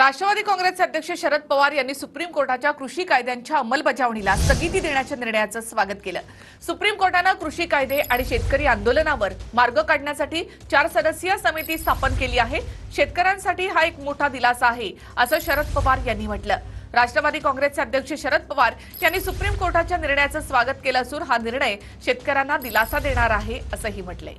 राष्ट्रवादी काँग्रेसचे अध्यक्ष शरद पवार यांनी सुप्रीम कोर्टाच्या कृषी कायद्यांच्या अंमलबजावणीला स्थगिती देण्याच्या निर्णयाचं स्वागत केलं. सुप्रीम कोर्टानं कृषी कायदे आणि शेतकरी आंदोलनावर मार्ग काढण्यासाठी चार सदस्यीय समिती स्थापन केली आहे. शेतकऱ्यांसाठी हा एक मोठा दिलासा आहे असं शरद पवार यांनी म्हटलं. राष्ट्रवादी काँग्रेसचे अध्यक्ष शरद पवार यांनी सुप्रीम कोर्टाच्या निर्णयाचं स्वागत केलं असून हा निर्णय शेतकऱ्यांना दिलासा देणार आहे असंही म्हटलंय.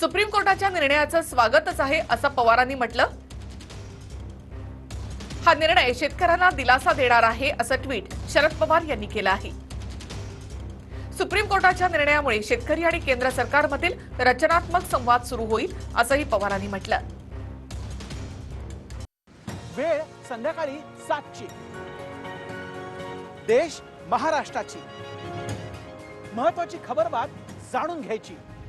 सुप्रीम कोर्टाच्या निर्णयाचं स्वागतच आहे असं पवारांनी म्हटलं. हा निर्णय शेतकऱ्यांना दिलासा देणार आहे असं ट्विट शरद पवार यांनी केलं आहे. सुप्रीम कोर्टाच्या निर्णयामुळे शेतकरी आणि केंद्र सरकारमधील रचनात्मक संवाद सुरू होईल असंही पवारांनी म्हटलं. वेळ संध्याकाळी सातची. देश महाराष्ट्राची. महत्वाची खबरबात जाणून घ्यायची.